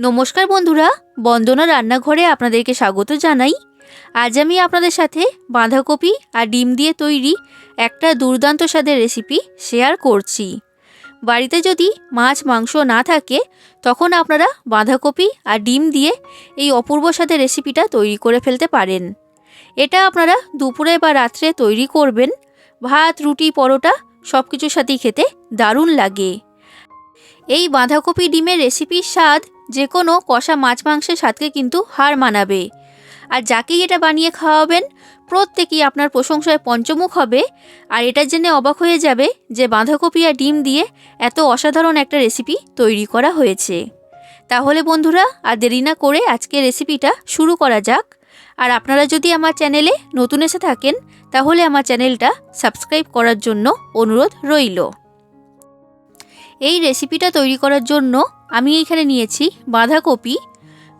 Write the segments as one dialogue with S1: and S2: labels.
S1: নমস্কার বন্ধুরা, বন্দনা রান্নাঘরে আপনাদেরকে স্বাগত জানাই। আজ আমি আপনাদের সাথে বাঁধাকপি আর ডিম দিয়ে তৈরি একটা দুর্দান্ত স্বাদের রেসিপি শেয়ার করছি। বাড়িতে যদি মাছ, মাংস না থাকে, তখন আপনারা বাঁধাকপি আর ডিম দিয়ে এই অপূর্ব স্বাদের রেসিপিটা তৈরি করে ফেলতে পারেন। এটা আপনারা দুপুরে বা রাত্রে তৈরি করবেন। ভাত, রুটি, পরোটা সব কিছুর সাথেই খেতে দারুণ লাগে। এই বাঁধাকপি ডিমের রেসিপির স্বাদ যে কোনো কষা মাছ মাংসের স্বাদকে কিন্তু হার মানাবে। আর যাকেই এটা বানিয়ে খাওয়াবেন, প্রত্যেকেই আপনার প্রশংসায় পঞ্চমুখ হবে। আর এটা জেনে অবাক হয়ে যাবে যে বাঁধাকপি আর ডিম দিয়ে এত অসাধারণ একটা রেসিপি তৈরি করা হয়েছে। তাহলে বন্ধুরা, আর দেরি না করে আজকে রেসিপিটা শুরু করা যাক। আর আপনারা যদি আমার চ্যানেলে নতুন এসে থাকেন, তাহলে আমার চ্যানেলটা সাবস্ক্রাইব করার জন্য অনুরোধ রইল। এই রেসিপিটা তৈরি করার জন্য আমি এইখানে নিয়েছি বাঁধাকপি।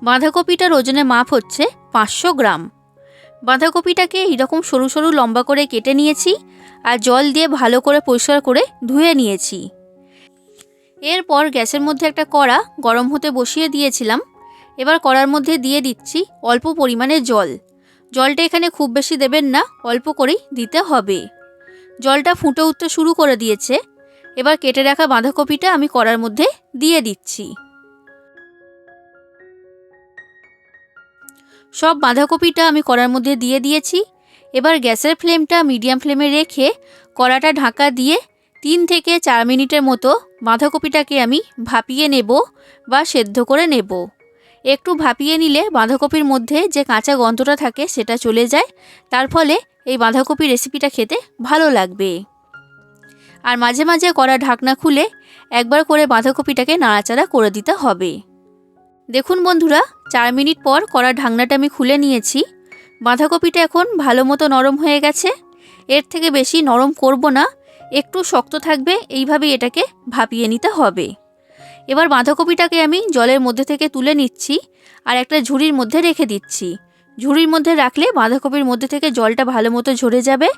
S1: বাঁধাকপিটার ওজনে মাপ হচ্ছে পাঁচশো গ্রাম। বাঁধাকপিটাকে এরকম সরু সরু লম্বা করে কেটে নিয়েছি আর জল দিয়ে ভালো করে পরিষ্কার করে ধুয়ে নিয়েছি। এরপর গ্যাসের মধ্যে একটা কড়া গরম হতে বসিয়ে দিয়েছিলাম। এবার কড়ার মধ্যে দিয়ে দিচ্ছি অল্প পরিমাণে জল। জলটা এখানে খুব বেশি দেবেন না, অল্প করেই দিতে হবে। জলটা ফুটে উঠতে শুরু করে দিয়েছে। এবার কেটে রাখা বাঁধাকপিটা আমি কড়ার মধ্যে দিয়ে দিচ্ছি। সব বাঁধাকপিটা আমি কড়ার মধ্যে দিয়ে দিয়েছি। এবার গ্যাসের ফ্লেমটা মিডিয়াম ফ্লেমে রেখে কড়াটা ঢাকা দিয়ে তিন থেকে চার মিনিটের মতো বাঁধাকপিটাকে আমি ভাপিয়ে নেব বা সেদ্ধ করে নেব। একটু ভাপিয়ে নিলে বাঁধাকপির মধ্যে যে কাঁচা গন্ধটা থাকে সেটা চলে যায়। তার ফলে এই বাঁধাকপি রেসিপিটা খেতে ভালো লাগবে। আর মাঝে মাঝে কড়া ঢাকনা খুলে একবার করে বাঁধাকপিটাকে নাড়াচাড়া করে দিতে হবে। দেখুন বন্ধুরা, চার মিনিট পর কড়া ঢাকনাটা আমি খুলে নিয়েছি। বাঁধাকপিটা এখন ভালো মতো নরম হয়ে গেছে। এর থেকে বেশি নরম করব না, একটু শক্ত থাকবে এইভাবেই এটাকে ভাপিয়ে নিতে হবে। এবার বাঁধাকপিটাকে আমি জলের মধ্যে থেকে তুলে নিচ্ছি আর একটা ঝুড়ির মধ্যে রেখে দিচ্ছি। ঝুড়ির মধ্যে রাখলে বাঁধাকপির মধ্যে থেকে জলটা ভালো মতো ঝরে যাবে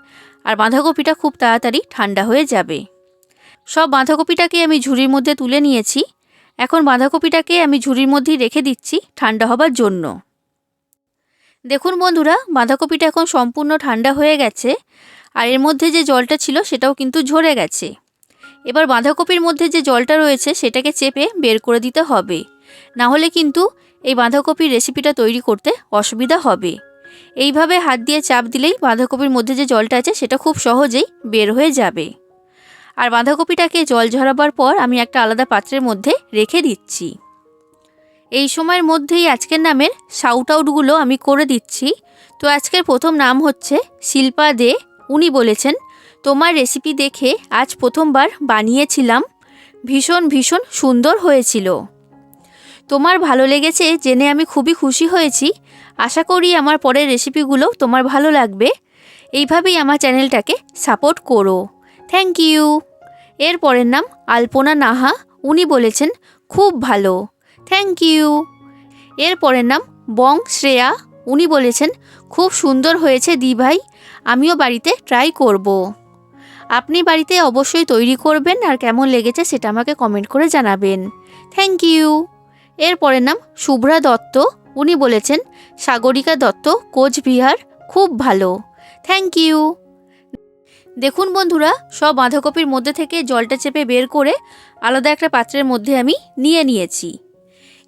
S1: আর বাঁধাকপিটা খুব তাড়াতাড়ি ঠান্ডা হয়ে যাবে। সব বাঁধাকপিটাকে আমি ঝুড়ির মধ্যে তুলে নিয়েছি। এখন বাঁধাকপিটাকে আমি ঝুড়ির মধ্যেই রেখে দিচ্ছি ঠান্ডা হবার জন্য। দেখুন বন্ধুরা, বাঁধাকপিটা এখন সম্পূর্ণ ঠান্ডা হয়ে গেছে আর এর মধ্যে যে জলটা ছিল সেটাও কিন্তু ঝরে গেছে। এবার বাঁধাকপির মধ্যে যে জলটা রয়েছে সেটাকে চেপে বের করে দিতে হবে। না হলে কিন্তু এই বাঁধাকপির রেসিপিটা তৈরি করতে অসুবিধা হবে। এইভাবে হাত দিয়ে চাপ দিলেই বাঁধাকপির মধ্যে যে জলটা আছে সেটা খুব সহজেই বের হয়ে যাবে। আর বাঁধাকপিটাকে জল ঝরাবার পর আমি একটা আলাদা পাত্রের মধ্যে রেখে দিচ্ছি। এই সময়ের মধ্যেই আজকের নামের শাউট আউটগুলো আমি করে দিচ্ছি। তো আজকের প্রথম নাম হচ্ছে শিল্পা দে। উনি বলেছেন, তোমার রেসিপি দেখে আজ প্রথমবার বানিয়েছিলাম। ভীষণ ভীষণ সুন্দর হয়েছিল। তোমার ভালো লেগেছে জেনে আমি খুবই খুশি হয়েছি। আশা করি আমার পরের রেসিপিগুলো তোমার ভালো লাগবে। এইভাবেই আমার চ্যানেলটাকে সাপোর্ট করো। থ্যাংক ইউ এর পরের নাম আলপনা নাহা। উনি বলেছেন, খুব ভালো। থ্যাংক ইউ এর পরের নাম বং শ্রেয়া। উনি বলেছেন, খুব সুন্দর হয়েছে দি ভাই আমিও বাড়িতে ট্রাই করব। আপনি বাড়িতে অবশ্যই তৈরি করবেন আর কেমন লেগেছে সেটা আমাকে কমেন্ট করে জানাবেন। থ্যাংক ইউ এর পরের নাম শুভ্রা দত্ত। উনি বলেছেন, সাগরিকা দত্ত, কোচবিহার, খুব ভালো। থ্যাংক ইউ দেখুন বন্ধুরা, সব বাঁধাকপির মধ্যে থেকে জলটা চেপে বের করে আলাদা একটা পাত্রের মধ্যে আমি নিয়ে নিয়েছি।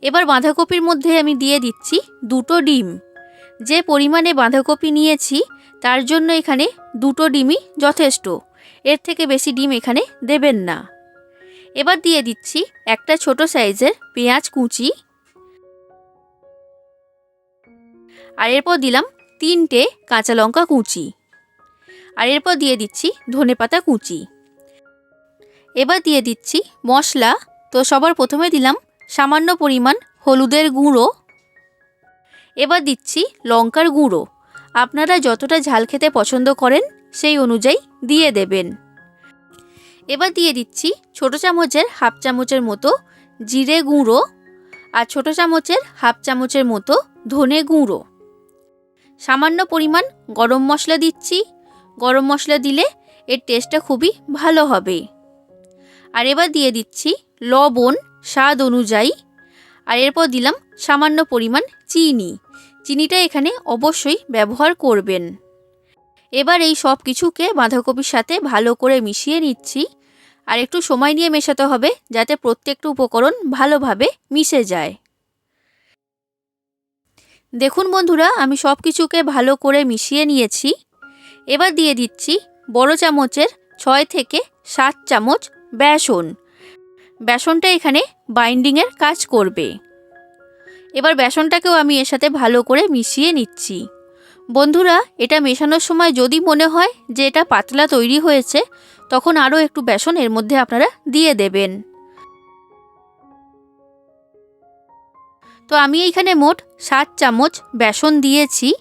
S1: এবার বাঁধাকপির মধ্যে আমি দিয়ে দিচ্ছি দুটো ডিম। যে পরিমাণে বাঁধাকপি নিয়েছি, তার জন্য এখানে দুটো ডিমই যথেষ্ট। এর থেকে বেশি ডিম এখানে দেবেন না। এবার দিয়ে দিচ্ছি একটা ছোট সাইজের পেঁয়াজ কুচি। আর এরপর দিলাম তিনটে কাঁচা লঙ্কা কুচি। আর এরপর দিয়ে দিচ্ছি ধনেপাতা কুচি। এবার দিয়ে দিচ্ছি মশলা। তো সবার প্রথমে দিলাম সামান্য পরিমাণ হলুদের গুঁড়ো। এবার দিচ্ছি লঙ্কার গুঁড়ো। আপনারা যতটা ঝাল খেতে পছন্দ করেন সেই অনুযায়ী দিয়ে দেবেন। এবার দিয়ে দিচ্ছি ছোটো চামচের হাফ চামচের মতো জিরে গুঁড়ো আর ছোটো চামচের হাফ চামচের মতো ধনে গুঁড়ো। সামান্য পরিমাণ গরম মশলা দিচ্ছি। গরম মশলা দিলে এর টেস্টটা খুবই ভালো হবে। আর এবার দিয়ে দিচ্ছি লবণ স্বাদ অনুযায়ী। আর এরপর দিলাম সামান্য পরিমাণ চিনি। চিনিটা এখানে অবশ্যই ব্যবহার করবেন। এবার এই সব কিছুকে বাঁধাকপির সাথে ভালো করে মিশিয়ে নিচ্ছি। আর একটু সময় নিয়ে মেশাতে হবে, যাতে প্রত্যেকটা উপকরণ ভালোভাবে মিশে যায়। দেখুন বন্ধুরা, আমি সব কিছুকে ভালো করে মিশিয়ে নিয়েছি। এবার দিয়ে দিচ্ছি বড় চামচের ছয় থেকে সাত চামচ বেসন। বেসনটা এখানে বাইন্ডিংয়ের কাজ করবে। এবার বেসনটাকেও আমি এর সাথে ভালো করে মিশিয়ে নিচ্ছি। বন্ধুরা, এটা মেশানোর সময় যদি মনে হয় যে এটা পাতলা তৈরি হয়েছে, তখন আরও একটু বেসন এর মধ্যে আপনারা দিয়ে দেবেন। তো আমি এইখানে মোট সাত চামচ বেসন দিয়েছি,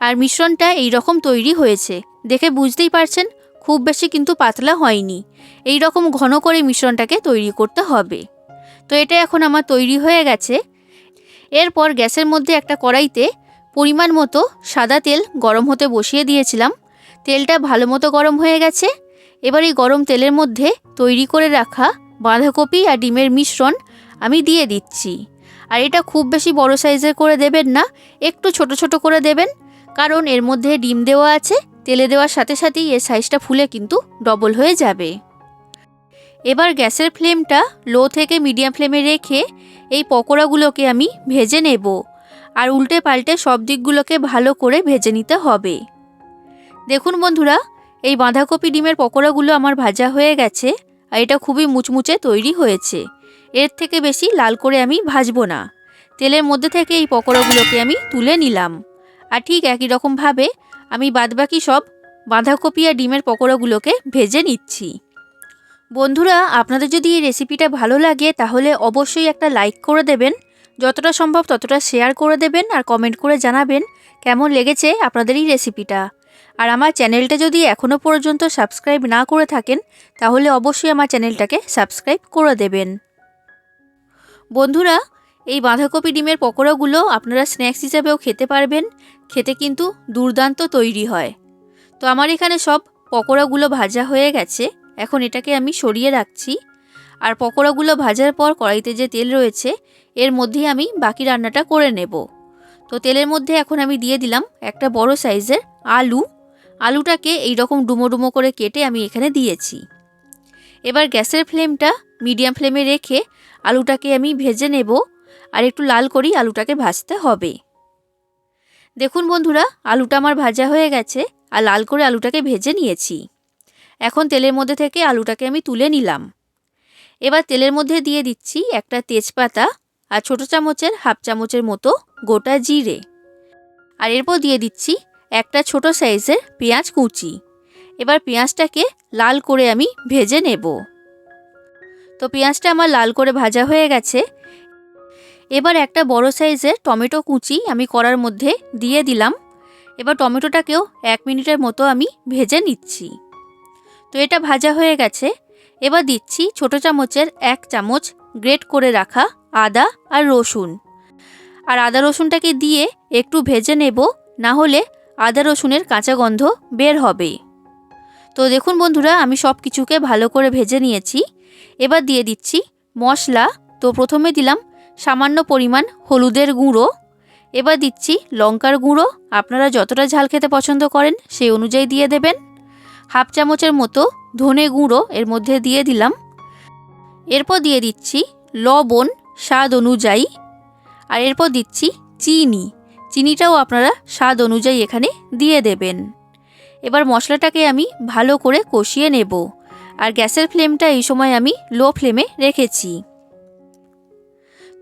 S1: আর মিশ্রণটা এই রকম তৈরি হয়েছে। দেখে বুঝতেই পারছেন, খুব বেশি কিন্তু পাতলা হয়নি। এই রকম ঘন করে মিশ্রণটাকে তৈরি করতে হবে। তো এটা এখন আমার তৈরি হয়ে গেছে। এরপর গ্যাসের মধ্যে একটা কড়াইতে পরিমাণ মতো সাদা তেল গরম হতে বসিয়ে দিয়েছিলাম। তেলটা ভালো মতো গরম হয়ে গেছে। এবার এই গরম তেলের মধ্যে তৈরি করে রাখা বাঁধাকপি আর ডিমের মিশ্রণ আমি দিয়ে দিচ্ছি। আর এটা খুব বেশি বড় সাইজের করে দেবেন না, একটু ছোট ছোট করে দেবেন। কারণ এর মধ্যে ডিম দেওয়া আছে, তেলে দেওয়ার সাথে সাথেই এর সাইজটা ফুলে কিন্তু ডবল হয়ে যাবে। এবার গ্যাসের ফ্লেমটা লো থেকে মিডিয়াম ফ্লেমে রেখে এই পকোড়াগুলোকে আমি ভেজে নেব। আর উল্টে পাল্টে সব দিকগুলোকে ভালো করে ভেজে নিতে হবে। দেখুন বন্ধুরা, এই বাঁধাকপি ডিমের পকোড়াগুলো আমার ভাজা হয়ে গেছে আর এটা খুবই মুচমুচে তৈরি হয়েছে। এর থেকে বেশি লাল করে আমি ভাজবো না। তেলের মধ্যে থেকে এই পকোড়াগুলোকে আমি তুলে নিলাম। আর ঠিক একই রকমভাবে আমি বাদবাকি সব বাঁধাকপি আর ডিমের পকোড়াগুলোকে ভেজে নিচ্ছি। বন্ধুরা, আপনাদের যদি এই রেসিপিটা ভালো লাগে তাহলে অবশ্যই একটা লাইক করে দেবেন। যতটা সম্ভব ততটা শেয়ার করে দেবেন আর কমেন্ট করে জানাবেন কেমন লেগেছে আপনাদের এই রেসিপিটা আর আমার চ্যানেলটা যদি এখনও পর্যন্ত সাবস্ক্রাইব না করে থাকেন, তাহলে অবশ্যই আমার চ্যানেলটাকে সাবস্ক্রাইব করে দেবেন। বন্ধুরা, এই বাঁধাকপি ডিমের পকোড়াগুলো আপনারা স্ন্যাক্স হিসাবেও খেতে পারবেন, খেতে কিন্তু দুর্দান্ত তৈরি হয়। তো আমার এখানে সব পকোড়াগুলো ভাজা হয়ে গেছে, এখন এটাকে আমি সরিয়ে রাখছি। আর পকোড়াগুলো ভাজার পর কড়াইতে যে তেল রয়েছে এর মধ্যেই আমি বাকি রান্নাটা করে নেব। তো তেলের মধ্যে এখন আমি দিয়ে দিলাম একটা বড় সাইজের আলু। আলুটাকে এই রকম ডুমো ডুমো করে কেটে আমি এখানে দিয়েছি। এবার গ্যাসের ফ্লেমটা মিডিয়াম ফ্লেমে রেখে আলুটাকে আমি ভেজে নেব আর একটু লাল করেই আলুটাকে ভাজতে হবে। দেখুন বন্ধুরা, আলুটা আমার ভাজা হয়ে গেছে আর লাল করে আলুটাকে ভেজে নিয়েছি। এখন তেলের মধ্যে থেকে আলুটাকে আমি তুলে নিলাম। এবার তেলের মধ্যে দিয়ে দিচ্ছি একটা তেজপাতা আর ছোটো চামচের হাফ চামচের মতো গোটা জিরে। আর এরপর দিয়ে দিচ্ছি একটা ছোট সাইজের পেঁয়াজ কুচি। এবার পেঁয়াজটাকে লাল করে আমি ভেজে নেব। তো পেঁয়াজটা আমার লাল করে ভাজা হয়ে গেছে। এবার একটা বড় সাইজের টমেটো কুচি আমি করার মধ্যে দিয়ে দিলাম। এবার টমেটোটাকেও এক মিনিটের মতো আমি ভেজে নিচ্ছি। তো এটা ভাজা হয়ে গেছে। এবার দিচ্ছি ছোট চামচের এক চামচ গ্রেট করে রাখা আদা আর রসুন। আর আদা রসুনটাকে দিয়ে একটু ভেজে নেব, না হলে আদা রসুনের কাঁচা গন্ধ বের হবে। তো দেখুন বন্ধুরা, আমি সব কিছুকে ভালো করে ভেজে নিয়েছি। এবার দিয়ে দিচ্ছি মশলা। তো প্রথমে দিলাম সামান্য পরিমাণ হলুদের গুঁড়ো। এবার দিচ্ছি লঙ্কার গুঁড়ো। আপনারা যতটা ঝাল খেতে পছন্দ করেন সেই অনুযায়ী দিয়ে দেবেন। হাফ চামচের মতো ধনে গুঁড়ো এর মধ্যে দিয়ে দিলাম। এরপর দিয়ে দিচ্ছি লবণ, স্বাদ অনুযায়ী। আর এরপর দিচ্ছি চিনি। চিনিটাও আপনারা স্বাদ অনুযায়ী এখানে দিয়ে দেবেন। এবার মশলাটাকে আমি ভালো করে কষিয়ে নেব। আর গ্যাসের ফ্লেমটা এই সময় আমি লো ফ্লেমে রেখেছি।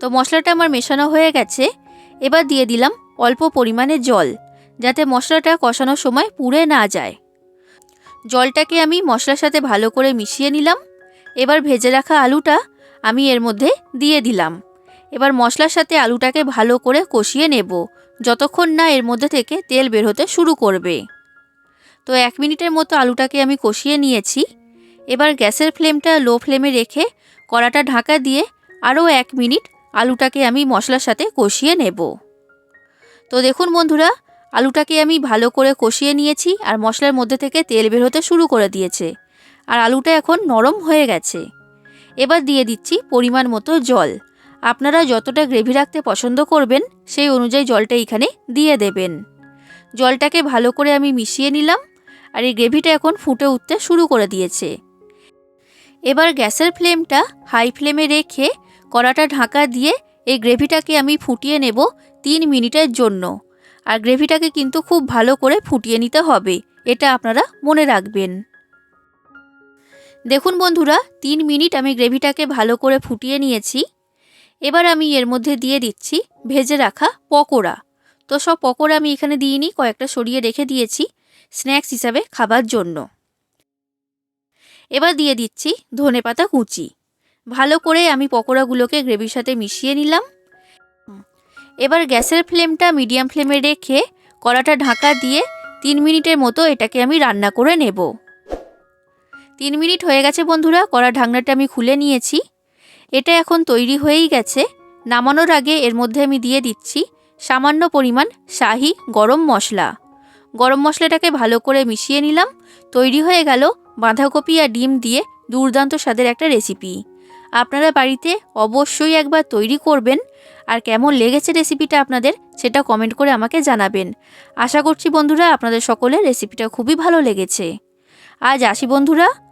S1: তো মশলাটা আমার মেশানো হয়ে গেছে। এবার দিয়ে দিলাম অল্প পরিমাণে জল, যাতে মশলাটা কষানোর সময় পুড়ে না যায়। জলটাকে আমি মশলার সাথে ভালো করে মিশিয়ে নিলাম। এবার ভেজে রাখা আলুটা আমি এর মধ্যে দিয়ে দিলাম। এবার মশলার সাথে আলুটাকে ভালো করে কষিয়ে নেব, যতক্ষণ না এর মধ্যে থেকে তেল বের হতে শুরু করবে। তো এক মিনিটের মতো আলুটাকে আমি কষিয়ে নিয়েছি। এবার গ্যাসের ফ্লেমটা লো ফ্লেমে রেখে কড়াটা ঢাকা দিয়ে আরও এক মিনিট আলুটাকে আমি মশলার সাথে কষিয়ে নেব। তো দেখুন বন্ধুরা, আলুটাকে আমি ভালো করে কষিয়ে নিয়েছি আর মশলার মধ্যে থেকে তেল বের হতে শুরু করে দিয়েছে। আর আলুটা এখন নরম হয়ে গেছে। এবার দিয়ে দিচ্ছি পরিমাণ মতো জল। আপনারা যতটা গ্রেভি রাখতে পছন্দ করবেন, সেই অনুযায়ী জলটা এখানে দিয়ে দেবেন। জলটাকে ভালো করে আমি মিশিয়ে নিলাম আর এই গ্রেভিটা এখন ফুটে উঠতে শুরু করে দিয়েছে। এবার গ্যাসের ফ্লেমটা হাই ফ্লেমে রেখে কড়াটা ঢাকা দিয়ে এই গ্রেভিটাকে আমি ফুটিয়ে নেব তিন মিনিটের জন্য। আর গ্রেভিটাকে কিন্তু খুব ভালো করে ফুটিয়ে নিতে হবে, এটা আপনারা মনে রাখবেন। দেখুন বন্ধুরা, তিন মিনিট আমি গ্রেভিটাকে ভালো করে ফুটিয়ে নিয়েছি। এবার আমি এর মধ্যে দিয়ে দিচ্ছি ভেজে রাখা পকোড়া। তো সব পকোড়া আমি এখানে দিইনি, কয়েকটা সরিয়ে রেখে দিয়েছি স্ন্যাক্স হিসাবে খাবার জন্য। এবার দিয়ে দিচ্ছি ধনেপাতা কুচি। ভালো করে আমি পকোড়াগুলোকে গ্রেভির সাথে মিশিয়ে নিলাম। এবার গ্যাসের ফ্লেমটা মিডিয়াম ফ্লেমে রেখে কড়াটা ঢাকা দিয়ে তিন মিনিটের মতো এটাকে আমি রান্না করে নেব। তিন মিনিট হয়ে গেছে বন্ধুরা কড়া ঢাকনাটা আমি খুলে নিয়েছি। এটা এখন তৈরি হয়েই গেছে। নামানোর আগে এর মধ্যে আমি দিয়ে দিচ্ছি সামান্য পরিমাণ শাহি গরম মশলা। গরম মশলাটাকে ভালো করে মিশিয়ে নিলাম। তৈরি হয়ে গেল বাঁধাকপি আর ডিম দিয়ে দুর্দান্ত স্বাদের একটা রেসিপি। আপনারা বাড়িতে অবশ্যই একবার তৈরি করবেন। আর কেমন লেগেছে রেসিপিটা আপনাদের, সেটা কমেন্ট করে আমাকে জানাবেন। আশা করছি বন্ধুরা, আপনাদের সকলের রেসিপিটা খুবই ভালো লেগেছে। আজ আসি বন্ধুরা